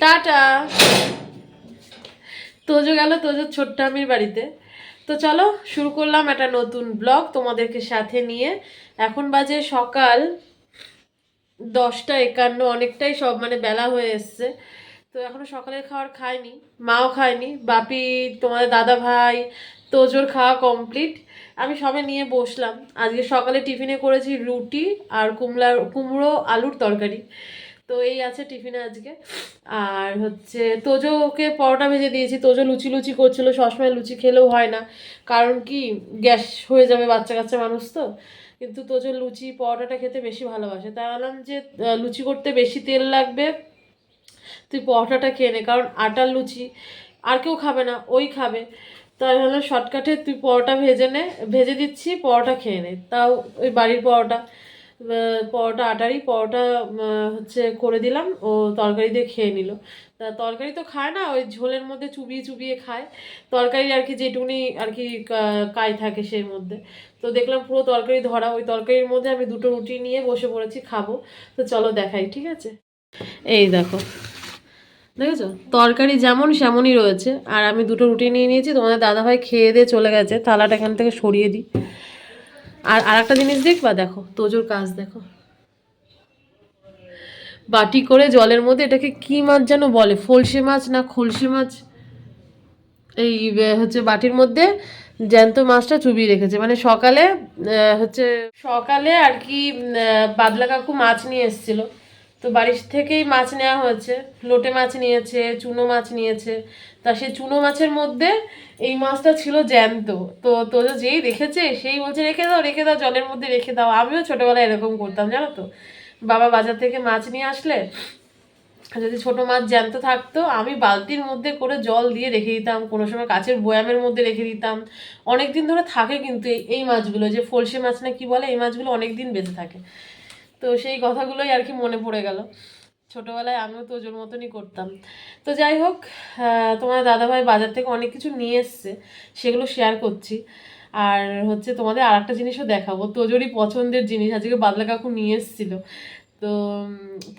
Tata. Tojo গেল তোজোর ছোট্ট আমির বাড়িতে। তো চলো, শুরু করলাম একটা নতুন ব্লগ তোমাদেরকে সাথে নিয়ে। এখন বাজে সকাল দশটা একান্ন, অনেকটাই সব মানে বেলা হয়ে এসছে। তো এখনও সকালের খাবার খায়নি মাও খায়নি, বাপি, তোমাদের দাদা ভাই, তোজোর খাওয়া কমপ্লিট আমি সবে নিয়ে বসলাম। আজকে সকালে টিফিনে করেছি রুটি আর কুমড়ার কুমড়ো আলুর তরকারি। তো এই আছে টিফিনে আজকে। আর হচ্ছে তোজো ওকে পরোটা ভেজে দিয়েছি। তোজো লুচি লুচি করছিল, সবসময় লুচি খেলেও হয় না। কারণ কি, গ্যাস হয়ে যাবে, বাচ্চা কাচ্চা মানুষ তো। কিন্তু তোজো লুচি, পরোটাটা খেতে বেশি ভালোবাসে। তাই বললাম যে লুচি করতে বেশি তেল লাগবে, তুই পরোটাটা খেয়ে নে। কারণ আটার লুচি আর কেউ খাবে না, ওই খাবে। তাই ভাবলাম শর্টকাটে তুই পরোটা ভেজে নে, ভেজে দিচ্ছি, পরোটা খেয়ে নে। তাও ওই বাড়ির পরোটা। পরোটা আটারই পরোটা হচ্ছে করে দিলাম। ও তরকারি দিয়ে খেয়ে নিল। তা তরকারি তো খায় না, ওই ঝোলের মধ্যে চুবিয়ে চুবিয়ে খায়। তরকারি আর কি যেটুকুনি আর কি কা- কাই থাকে সেই মধ্যে। তো দেখলাম পুরো তরকারি ধরা, ওই তরকারির মধ্যে আমি দুটো রুটি নিয়ে বসে পড়েছি, খাব। তো চলো দেখাই, ঠিক আছে? এই দেখো। দেখেছ? তরকারি যেমন সেমনই রয়েছে। আর আমি দুটো রুটি নিয়ে নিয়েছি, তোমাদের দাদাভাই খেয়ে দিয়ে চলে গেছে। থালাটা এখান থেকে সরিয়ে দিই। আর আরেকটা জিনিস দেখবা? দেখো, তোজোর কাজ দেখো। বাটি করে জলের মধ্যে এটাকে কি মাছ যেন বলে? ফলসে মাছ না খলসে মাছ? এই হচ্ছে বাটির মধ্যে জ্যান্ত মাছটা চুবিয়ে রেখেছে। মানে সকালে হচ্ছে সকালে আর কি বাদলা কাকু মাছ নিয়ে এসেছিল। তো বাড়ির থেকেই মাছ নেওয়া হয়েছে। লোটে মাছ নিয়েছে, চুনো মাছ নিয়েছে। তা সেই চুনো মাছের মধ্যে এই মাছটা ছিল জ্যান্ত। তো তো যেই দেখেছে সেই বলছে, রেখে দাও রেখে দাও, জলের মধ্যে রেখে দাও। আমিও ছোটোবেলায় এরকম করতাম, জানো তো। বাবা বাজার থেকে মাছ নিয়ে আসলে যদি ছোট মাছ জ্যান্ত থাকতো, আমি বালতির মধ্যে করে জল দিয়ে রেখে দিতাম। কোনো সময় কাচের বয়ামের মধ্যে রেখে দিতাম। অনেক দিন ধরে থাকে কিন্তু এই মাছগুলো যে ফলসে মাছ না কি বলে, এই মাছগুলো অনেক দিন বেঁচে থাকে। তো সেই কথাগুলোই আর কি মনে পড়ে গেল। ছোটোবেলায় আমিও তো ওজোর মতনই করতাম। তো যাই হোক তোমার দাদাভাই বাজার থেকে অনেক কিছু নিয়ে এসছে, সেগুলো শেয়ার করছি। আর হচ্ছে তোমাদের আর একটা জিনিসও দেখাবো তোজোরই পছন্দের জিনিস, আজকে বাদলা কাকু নিয়ে এসেছিল। তো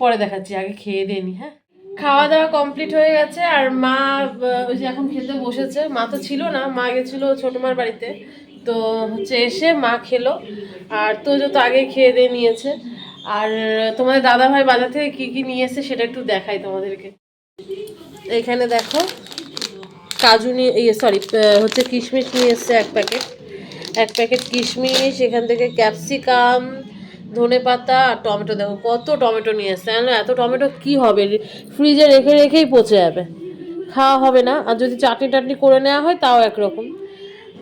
পরে দেখাচ্ছি, আগে খেয়ে দেনি হ্যাঁ? খাওয়া দাওয়া কমপ্লিট হয়ে গেছে, আর মা ওই যে এখন খেতে বসেছে, মা তো ছিল না, মা গেছিল ছোট মার বাড়িতে। তো হচ্ছে এসে মা খেলো, আর তো যত আগে খেয়ে দিয়ে নিয়েছে। আর তোমাদের দাদা ভাই বাজার থেকে কি কি নিয়ে এসেছে সেটা একটু দেখাই তোমাদেরকে। এখানে দেখো, কাজু নিয়ে ইয়ে সরি হচ্ছে কিশমিশ নিয়ে এসছে এক প্যাকেট। এক প্যাকেট কিশমিশ, এখান থেকে ক্যাপসিকাম, ধনে পাতা আর টমেটো। দেখো, কত টমেটো নিয়ে এসছে। জানো, এত টমেটো কি হবে? ফ্রিজে রেখে রেখেই পচে যাবে। খাওয়া হবে না। আর যদি চাটনি টাটনি করে নেওয়া হয়, তাও একরকম।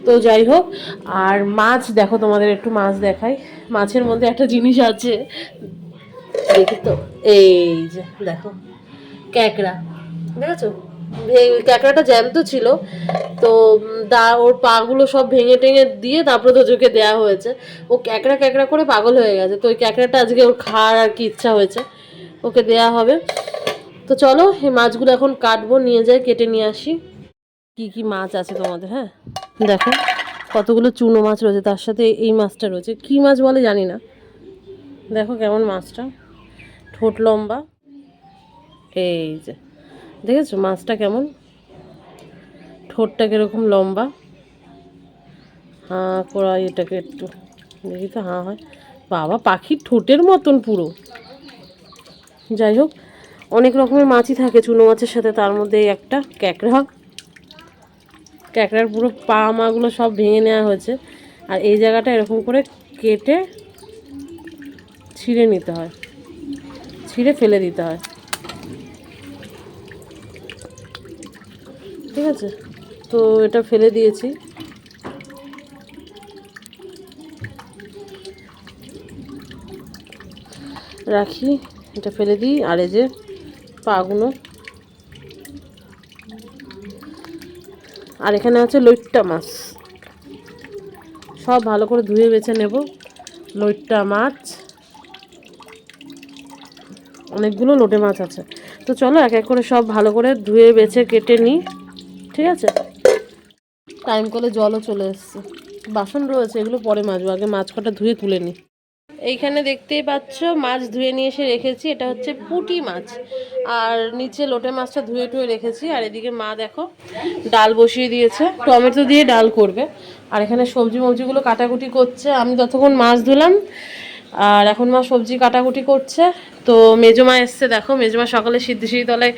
তো যাই হোক, আর মাছ, দেখো তোমাদের একটু মাছ দেখাই। মাছের মধ্যে একটা জিনিস আছে। দেখি তো, এই যে, দেখো, ক্যাঁকড়া। দেখেছ? এই ক্যাকড়াটা জ্যান্ত ছিল, তো দা, ওর পাগুলো সব ভেঙে টেঙে দিয়ে তারপরে তোজোকে দেওয়া হয়েছে। ও ক্যাকড়া ক্যাকড়া করে পাগল হয়ে গেছে, তো ওই ক্যাকড়াটা আজকে ওর খাওয়ার আর কি ইচ্ছা হয়েছে, ওকে দেয়া হবে। তো চলো, এই মাছগুলো এখন কাটবো, নিয়ে যাই, কেটে নিয়ে আসি। কি কি মাছ আছে তোমাদের হ্যাঁ? দেখো। কতগুলো চুনো মাছ রয়েছে, তার সাথে এই মাছটা রয়েছে। কি মাছ বলে জানি না। দেখো কেমন মাছটা। ঠোঁট লম্বা। এই যে, দেখেছ মাছটা কেমন? ঠোঁটটা কীরকম লম্বা। হাঁ করা এটাকে একটু দেখি তো, হাঁ, হয়। বাবা, পাখির ঠোঁটের মতন পুরো। যাই হোক, অনেক রকমের মাছই থাকে চুনো মাছের সাথে, তার মধ্যে একটা ক্যাকড়া। ক্যাকড়ার পুরো পা, মাগুলো সব ভেঙে নেওয়া হয়েছে। আর এই জায়গাটা এরকম করে কেটে ছিঁড়ে নিতে হয়। ছিঁড়ে ফেলে দিতে হয়। ঠিক আছে? তো এটা ফেলে দিয়েছি। রাখি, এটা ফেলে দিই। আর এই যে পাগুলো আর এখানে আছে লইট্টা মাছ। সব ভালো করে ধুয়ে বেছে নেব। লইট্টা মাছ। অনেকগুলো লোটে মাছ আছে। তো চলো এক এক করে সব ভালো করে ধুয়ে বেছে কেটে নিই ঠিক আছে? টাইম করে জলও চলে এসছে। বাসন রয়েছে, এগুলো পরে মাজবো। আগে মাছ কটা ধুয়ে তুলে নিই এইখানে দেখতেই পাচ্ছ, মাছ ধুয়ে নিয়ে এসে রেখেছি, এটা হচ্ছে পুঁটি মাছ। আর নিচে লোটে মাছটা ধুয়ে টুয়ে রেখেছি, আর এদিকে মা দেখো, ডাল বসিয়ে দিয়েছে, টমেটো দিয়ে ডাল করবে। আর এখানে সবজি মবজিগুলো কাটাকুটি করছে, আমি ততক্ষণ মাছ ধুলাম, আর এখন মা সবজি কাটাকুটি করছে। তো মেজমা এসছে, দেখো মেজমা সকালে সিদ্ধি তলায়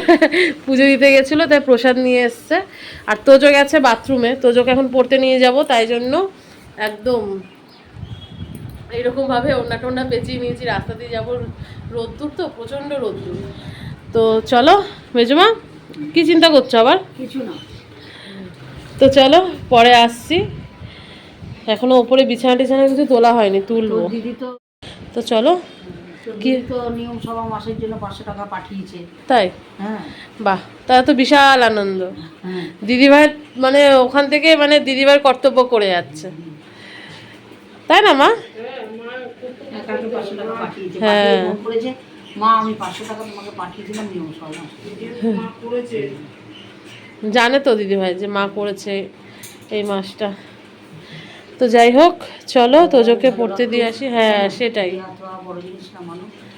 পুজো দিতে গেছিল, তাই প্রসাদ নিয়ে এসছে। আর তোজো গেছে বাথরুমে, তোজোকে এখন পড়তে নিয়ে যাব, তাই জন্য একদম এইরকম ভাবে ওনা টোনা পেঁচিয়ে নিয়েছি রাস্তা দিয়ে যাব। রোদ্দুর তো প্রচণ্ড রোদ্দুর। তো চলো মেজমা কি চিন্তা করছ আবার? কিছু না। তো চলো পরে আসছি। এখনও ওপরে বিছানা টিছানা কিছু তোলা হয়নি তুলবো। দিদি তো তো চলো কি? তো নিয়ম সভা মাসের জন্য পাঁচশো টাকা পাঠিয়েছে। তাই? হ্যাঁ। বাহ তাহলে তো বিশাল আনন্দ। হ্যাঁ। দিদিভাই মানে ওখান থেকে মানে দিদিভাইয়ের কর্তব্য করে যাচ্ছে। তাই না, মা? হ্যাঁ। জানে তো দিদিভাই যে মা করেছে এই মাসটা। তো যাই হোক, চলো তোজোকে পড়তে দিয়ে আসি। হ্যাঁ সেটাই।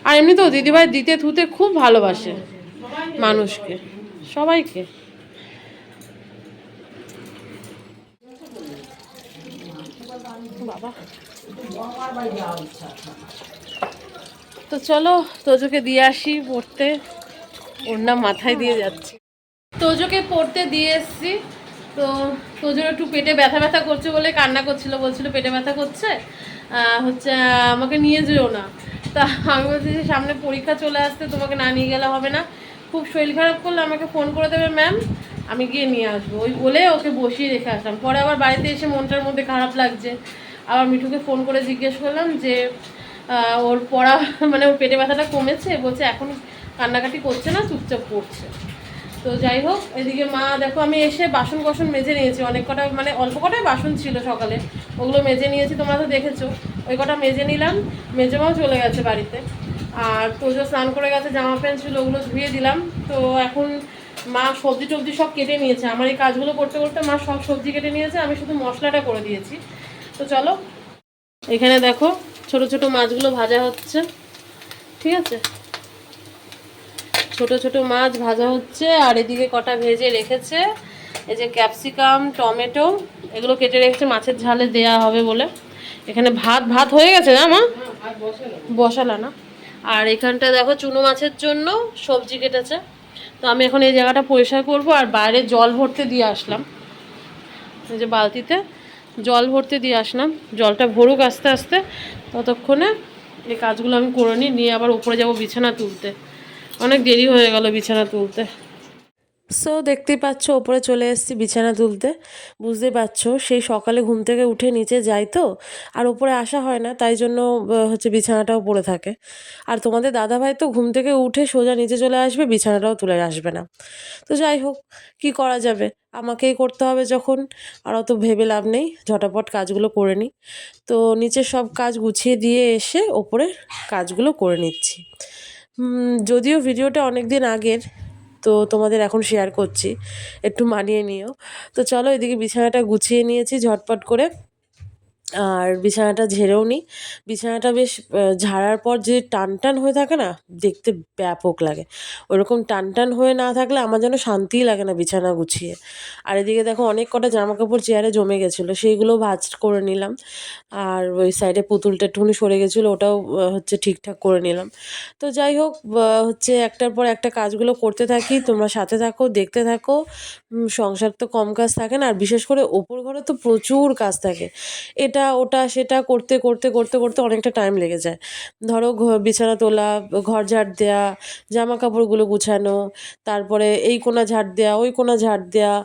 আর এমনি তো দিদিভাই দিতে থুতে খুব ভালোবাসে মানুষকে, সবাইকে। তো চলো তোজোকে দিয়ে আসি পড়তে। ওর নাম মাথায় দিয়ে যাচ্ছি। তোজোকে পড়তে দিয়ে এসছি। তো তোজোর একটু পেটে ব্যথা ব্যথা করছে বলে কান্না করছিল, বলছিল পেটে ব্যথা করছে। হচ্ছে আমাকে নিয়ে যেও না। তা আমি বলছি যে সামনে পরীক্ষা চলে আসতে, তোমাকে না নিয়ে গেলে হবে না। খুব শরীর খারাপ করলে আমাকে ফোন করে দেবে, ম্যাম। আমি গিয়ে নিয়ে আসব। ওই বলে ওকে বসিয়ে রেখে আসলাম। পরে আবার বাড়িতে এসে মনটার মধ্যে খারাপ লাগছে। আবার মিঠুকে ফোন করে জিজ্ঞেস করলাম যে ওর পড়া মানে ওর পেটে ব্যথাটা কমেছে? বলছে, এখন কান্নাকাটি করছে না, চুপচাপ করছে তো যাই হোক, এদিকে মা, দেখো, আমি এসে বাসন কোসন মেজে নিয়েছি। অনেক কটা মানে অল্প কটাই বাসন ছিল সকালে। ওগুলো মেজে নিয়েছি, তোমরা তো দেখেছ। ওই কটা মেজে নিলাম, মেজে মাও চলে গেছে বাড়িতে। আর তোজো স্নান করে গেছে, জামা প্যান্ট ছিল, ওগুলো ধুয়ে দিলাম। তো এখন মা সবজি টবজি সব কেটে নিয়েছে। আমার এই কাজগুলো করতে করতে মা সব সবজি কেটে নিয়েছে, আমি শুধু মশলাটা করে দিয়েছি। তো চলো এখানে দেখো ছোট ছোট মাছগুলো ভাজা হচ্ছে ঠিক আছে? ছোট ছোট মাছ ভাজা হচ্ছে আর এদিকে কটা ভেজে রেখেছে এই যে ক্যাপসিকাম টমেটো এগুলো কেটে রেখেছে মাছের ঝালে দেয়া হবে বলে। এখানে ভাত ভাত হয়ে গেছে না মা? বসালা না। আর এখানটা দেখো চুনো মাছের জন্য সবজি কেটেছে। তো আমি এখন এই জায়গাটা পরিষ্কার করব আর বাইরে জল ভরতে দিয়ে আসলাম। এই যে বালতিতে। জল ভরতে দিয়ে আসলাম। জলটা ভরুক আস্তে আস্তে, ততক্ষণে এই কাজগুলো আমি করে নিই, নিয়ে আবার উপরে যাব বিছানা তুলতে। অনেক দেরি হয়ে গেল বিছানা তুলতে। সো দেখতেই পাচ্ছ, ওপরে চলে এসেছি বিছানা তুলতে। বুঝতে পারছ, সেই সকালে ঘুম থেকে উঠে নিচে যাই তো, আর ওপরে আসা হয় না, তাই জন্য হচ্ছে বিছানাটাও পড়ে থাকে। আর তোমাদের দাদাভাই তো ঘুম থেকে উঠে সোজা নিচে চলে আসবে, বিছানাটাও তুলে আসবে না। তো যাই হোক, কি করা যাবে? আমাকেই করতে হবে যখন, আর অত ভেবে লাভ নেই, ঝটাপট কাজগুলো করে নিই। তো নিচের সব কাজ গুছিয়ে দিয়ে এসে ওপরের কাজগুলো করে নিচ্ছি। যদিও ভিডিওটা অনেক দিন আগের তো তোমাদের এখন শেয়ার করছি, একটু মানিয়ে নিও। তো চলো এদিকে বিছানাটা গুছিয়ে নিয়েছি ঝটপট করে। আর বিছানাটা ঝেড়েও নিই বিছানাটা বেশ ঝাড়ার পর যে টান টান হয়ে থাকে না, দেখতে ব্যাপক লাগে। ওরকম টান টান হয়ে না থাকলে আমার যেন শান্তিই লাগে না বিছানা গুছিয়ে। আর এদিকে দেখো অনেক কটা জামা কাপড় চেয়ারে জমে গেছিল সেইগুলো ভাজ করে নিলাম। আর ওই সাইডে পুতুলটা একটুখানি সরে গেছিল, ওটাও হচ্ছে ঠিকঠাক করে নিলাম। তো যাই হোক হচ্ছে একটার পর একটা কাজগুলো করতে থাকি, তোমরা সাথে থাকো, দেখতে থাকো। সংসার তো কম কাজ থাকে না, আর বিশেষ করে ওপর ঘরে তো প্রচুর কাজ থাকে। এটা ওটা, সেটা করতে করতে করতে করতে অনেকটা টাইম লেগে যায়। ধরো বিছানা তোলা, ঘর ঝাড় দেওয়া জামা কাপড়গুলো গুছানো, তারপরে এই কোণা ঝাড় দেওয়া ওই কোণা ঝাড় দেওয়া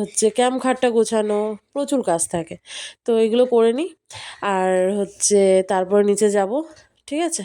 হচ্ছে ক্যাম্প খাটটা গোছানো, প্রচুর কাজ থাকে। তো এগুলো করে নিই। আর হচ্ছে তারপরে নিচে যাব, ঠিক আছে?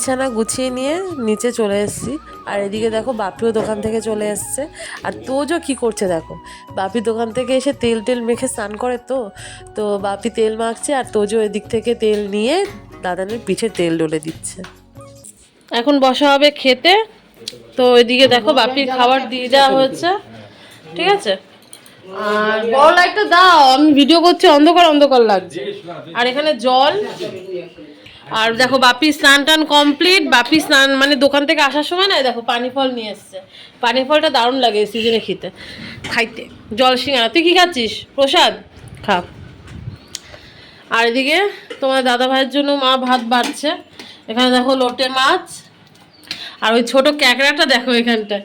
বিছানা গুছিয়ে নিয়ে নিচে চলে এসেছি। আর এদিকে দেখো বাপিও দোকান থেকে চলে এসছে। আর তোজও কি করছে দেখো? বাপি দোকান থেকে এসে তেল টেল মেখে স্নান করে তো? তো বাপি তেল মাখছে আর তোজও এদিক থেকে তেল নিয়ে দাদানের পিঠে তেল ডলে দিচ্ছে। এখন বসা হবে খেতে। তো এদিকে দেখো বাপির খাবার দিয়ে দেওয়া হয়েছে। ঠিক আছে? আর বড় লাইটটা দাও, আমি ভিডিও করছি, অন্ধকার অন্ধকার লাগছে। আর এখানে জল। আর দেখো বাপি স্নান টান কমপ্লিট। বাপি স্নান মানে দোকান থেকে আসার সময় না দেখো পানি ফল নিয়ে এসছে। পানি ফলটা দারুণ লাগে সিজনে খেতে, খাইতে। জল সিঙ্গারা। তুই কি খাচ্ছিস? প্রসাদ? খা। আর এদিকে তোমার দাদা ভাইয়ের জন্য মা ভাত বাড়ছে। এখানে দেখো লোটে মাছ। আর ওই ছোট ক্যাকড়াটা দেখো এখানটায়।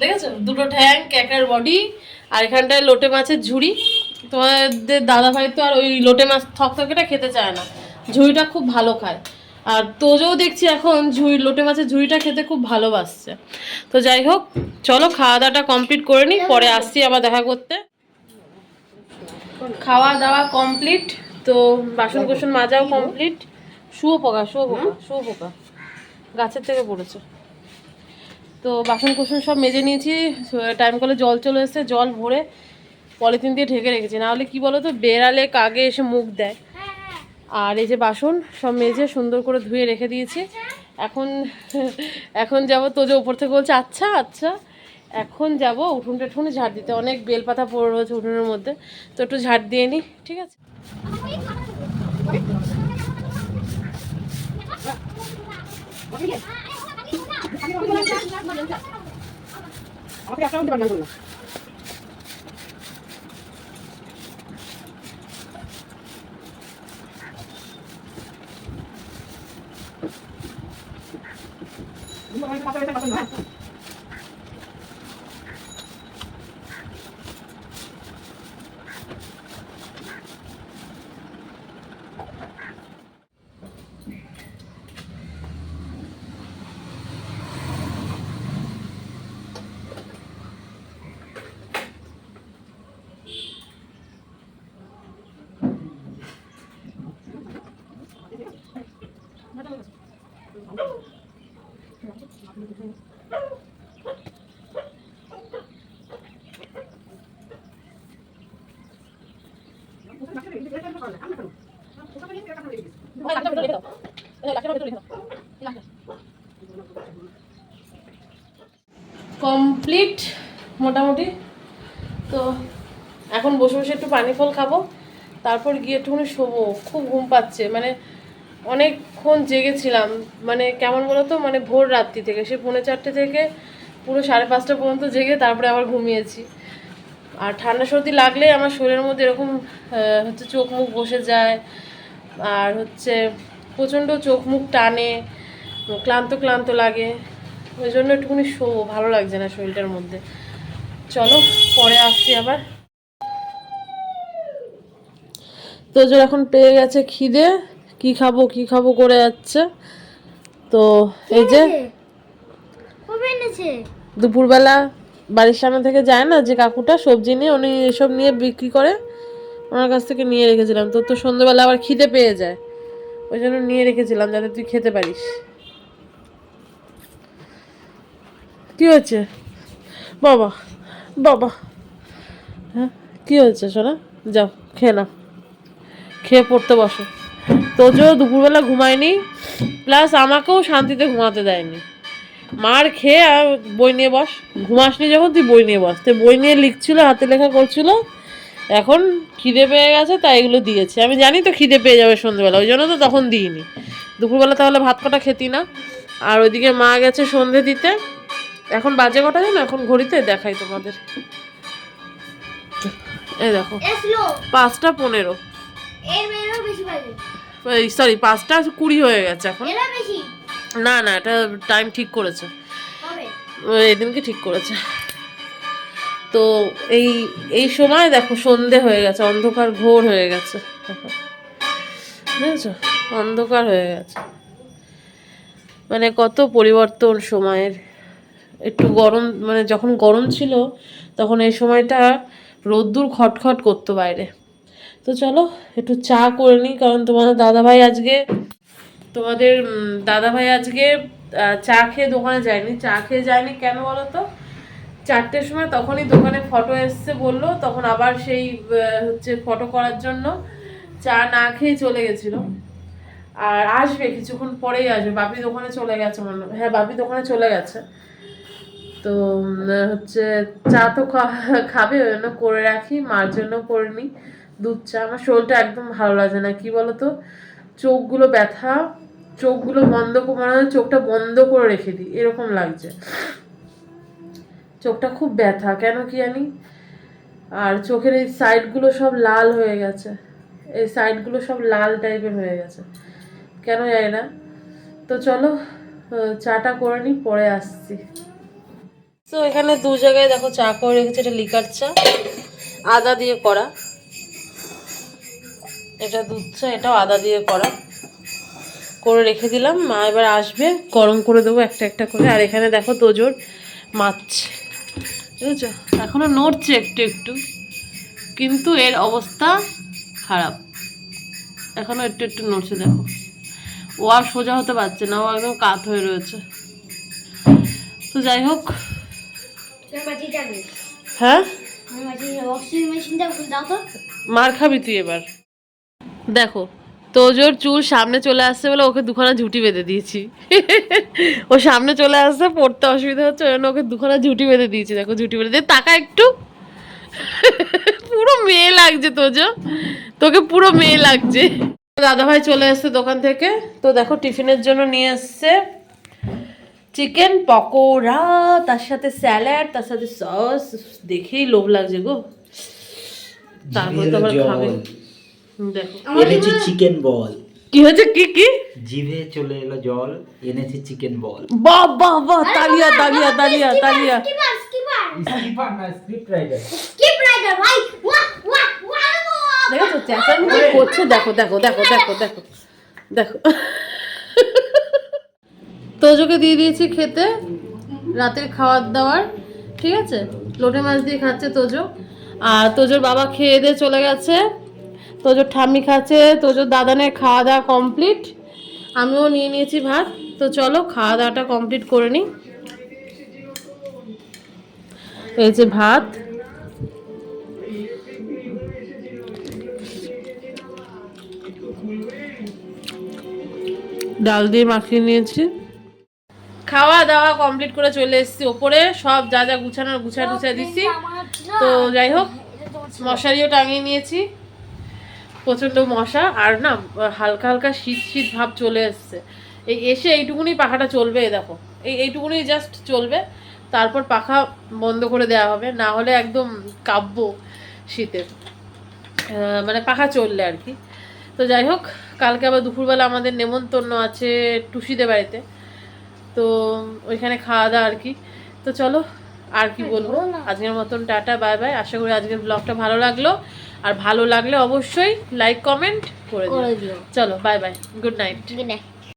দেখেছ? দুটো ঠ্যাং, ক্যাকড়ার বডি আর এখানটায় লোটে মাছের ঝুড়ি। তোমাদের দাদা ভাই তো আর ওই লোটে মাছ থকথকেটা খেতে চায় না। ঝুড়িটা খুব ভালো খায়। আর তোজও দেখছি এখন ঝুড়ি লোটে মাছের ঝুড়িটা খেতে খুব ভালোবাসছে। তো যাই হোক চলো খাওয়া দাওয়াটা কমপ্লিট করে নিই পরে আসছি আবার দেখা করতে। খাওয়া দাওয়া কমপ্লিট তো বাসন কোসন মাজাও কমপ্লিট। শুয়ো পোকা শুয়ো পোকা শুয়ো পোকা। গাছের থেকে পড়েছে। তো বাসন কুসন সব মেজে নিয়েছি টাইম কলে জল চলে এসেছে জল ভরে পলিথিন দিয়ে ঢেকে রেখেছি। নাহলে কি বলো তো বেড়ালে কাগে এসে মুখ দেয়। আর এই যে বাসন সব মেজে সুন্দর করে ধুয়ে রেখে দিয়েছি। এখন এখন যাব যে উপর থেকে বলছে আচ্ছা আচ্ছা এখন যাব উঠুন টেঠুনে ঝাড় দিতে। অনেক বেলপাতা পড়ে রয়েছে উঠোনের মধ্যে। তো একটু ঝাড় দিয়ে নিই ঠিক আছে? Masa ini, masa? কমপ্লিট মোটামুটি। তো এখন বসে বসে একটু পানি ফল খাব। তারপর গিয়ে একটুখানি শোবো। খুব ঘুম পাচ্ছে। মানে অনেকক্ষণ জেগেছিলাম। মানে কেমন বলো তো? মানে ভোর রাত্রি থেকে। সে পৌনে চারটে থেকে পুরো সাড়ে পাঁচটা পর্যন্ত জেগে তারপরে আবার ঘুমিয়েছি। আর ঠান্ডা সর্দি লাগলে আমার শরীরের মধ্যে এরকম হচ্ছে চোখ মুখ বসে যায়। আর হচ্ছে প্রচণ্ড চোখ মুখ টানে ক্লান্ত ক্লান্ত লাগে। ওই জন্য একটুখানি শোবো ভালো লাগছে না শরীরটার মধ্যে। চলো পরে আসছি আবার। তো যে এখন পেয়ে গেছে খিদে কি খাব কি খাব করে যাচ্ছে। তো এই যে দুপুরবেলা বাড়ির সামনে থেকে যায় না যে কাকুটা সবজি নিয়ে উনি এসব নিয়ে বিক্রি করে। ওনার কাছ থেকে নিয়ে রেখেছিলাম। তোর তো সন্ধ্যেবেলা আবার খিদে পেয়ে যায়। ওই জন্য নিয়ে রেখেছিলাম যাতে তুই খেতে পারিস। কি হয়েছে? বাবা বাবা। হ্যাঁ কি হয়েছে সোনা? যাও, খেয়ে নাও। খেয়ে পড়তে বসো। তোজও দুপুরবেলা ঘুমায়নি, প্লাস আমাকেও শান্তিতে ঘুমাতে দেয়নি। মার খেয়ে বই নিয়ে বস। ঘুমাসনি যখন, তুই বই নিয়ে বস। তুই বই নিয়ে লিখছিল, হাতে লেখা করছিল। এখন খিদে পেয়ে গেছে তাই এগুলো দিয়েছে। আমি জানি তো খিদে পেয়ে যাবে সন্ধ্যেবেলা ওই জন্য তো তখন দিইনি। দুপুরবেলা তাহলে ভাত কটা খেতি না? আর ওইদিকে মা গেছে সন্ধে দিতে। এখন বাজে কটা জানো? এখন ঘড়িতে দেখাই তোমাদের। এই দেখো পাঁচটা পনেরো। সরি পাঁচটা কুড়ি হয়ে গেছে এখন। না না এটা টাইম ঠিক করেছে। এদিনকে ঠিক করেছে। তো এই এই সময় দেখো সন্ধে হয়ে গেছে, অন্ধকার ঘোর হয়ে গেছে। বুঝেছ? অন্ধকার হয়ে গেছে। মানে কত পরিবর্তন সময়ের। একটু গরম মানে যখন গরম ছিল, তখন এই সময়টা রোদ্দুর খটখট করতো বাইরে। তো চলো, একটু চা করে নিই, কারণ তোমাদের দাদাভাই আজকে, তোমাদের দাদাভাই আজকে চা খেয়ে দোকানে যায়নি। চা খেয়ে যায়নি কেন বলো তো? চারটের সময় তখনই দোকানে ফটো এসছে বলল, তখন আবার সেই হচ্ছে ফটো করার জন্য চা না খেয়ে চলে গেছিল। আর আসবে, কিছুক্ষণ পরেই আসবে। বাপি দোকানে চলে গেছে মনে হয়। বাপি দোকানে চলে গেছে। তো হচ্ছে চা তো খাবে, ওই জন্য করে রাখি, মার জন্য করে নিই। দুধ, চা। আমার শরীরটা একদম ভালো লাগে না, কি বলতো? চোখগুলো ব্যথা, চোখগুলো বন্ধ মনে চোখটা বন্ধ করে রেখে দিই। এরকম লাগছে। চোখটা খুব ব্যথা, কেন কি জানি? আর চোখের এই সাইডগুলো সব লাল হয়ে গেছে। এই সাইডগুলো সব লাল টাইপের হয়ে গেছে। কেন জানি না। তো চলো চাটা করে নিই পরে আসছি। তো এখানে দু জায়গায় দেখো চা করে রেখেছে, এটা লিকার চা, আদা দিয়ে করা। এটা দুধ চা, এটাও আদা দিয়ে করা। করে রেখে দিলাম, মা এবার আসবে, গরম করে দেবো একটা একটা করে। আর এখানে দেখো তোজোর মাছ। বুঝেছ? এখনও নড়ছে একটু একটু কিন্তু এর অবস্থা খারাপ। এখনও একটু একটু নড়ছে দেখো। ও আর সোজা হতে পারছে না ও একদম কাত হয়ে রয়েছে। তো যাই হোক। হ্যাঁ? মার খাবি তুই এবার। দেখো তোজোর চুল সামনে চলে আসছে বলে ওকে দুখানা ঝুটি বেঁধে দিয়েছি। ও সামনে চলে আসছে পড়তে অসুবিধা হচ্ছে ওই জন্য ওকে দুখানা ঝুটি বেঁধে দিয়েছি। দেখো ঝুটি বেঁধে দিয়ে তাকা একটু। পুরো মেয়ে লাগছে তোজো। তোকে পুরো মেয়ে লাগছে। দাদাভাই চলে এসছে দোকান থেকে। তো দেখো টিফিনের জন্য নিয়ে এসছে চিকেন পকোড়া তার সাথে স্যালাড তার সাথে সস। দেখেই লোভ লাগছে গো। তারপর তো আবার খাবে। এনেছি চিকেন বল কি হয়েছে? কি কি? জিভে চলে এলো জল এনেছি চিকেন বল বাহ বাহ বাহ তালিয়া তালিয়া তালিয়া তালিয়া। স্কিপার স্কিপার স্কিপার না স্ক্রিপ্ট রাইটার স্কিপ রাইডার ভাই ওয়া ওয়া ওয়া দেখেছ? চেঁচামেচি করছে? দেখো দেখো দেখো দেখো দেখো দেখো। তোজোকে দিয়ে দিয়েছি খেতে রাতের খাওয়ার দাওয়ার ঠিক আছে? লোটে মাছ দিয়ে খাচ্ছে তোজো। আর তোজোর বাবা খেয়ে দিয়ে চলে গেছে। তোজোর ঠাম্মি খাচ্ছে, তোজোর দাদানের খাওয়া দাওয়া কমপ্লিট আমিও নিয়ে নিয়েছি ভাত। তো চলো খাওয়া দাওয়াটা কমপ্লিট করে নিই। এই যে ভাত। ডাল দিয়ে মাখিয়ে নিয়েছি। খাওয়া দাওয়া কমপ্লিট করে চলে এসেছি ওপরে। সব যা যা গুছানোর গুছা টুছা দিচ্ছি। তো যাই হোক, মশারিও টাঙিয়ে নিয়েছি। প্রচণ্ড মশা আর না হালকা হালকা শীত শীত ভাব চলে এসছে। এই এসে এইটুকুনি পাখাটা চলবে এই দেখো। এই এইটুকুনি জাস্ট চলবে তারপর পাখা বন্ধ করে দেওয়া হবে না হলে একদম কাব্য শীতের মানে পাখা চললে আর কি। তো যাই হোক কালকে আবার দুপুরবেলা আমাদের নেমন্তন্ন আছে টুসিদে বাড়িতে। তো ওইখানে খাওয়া দাওয়া আর কি। তো চলো আর কি বলব? আজকের মতন টাটা বাই বাই। আশা করি আজকের ব্লগটা ভালো লাগল। আর ভালো লাগলে অবশ্যই লাইক কমেন্ট করে দিও। চলো bye bye good night good night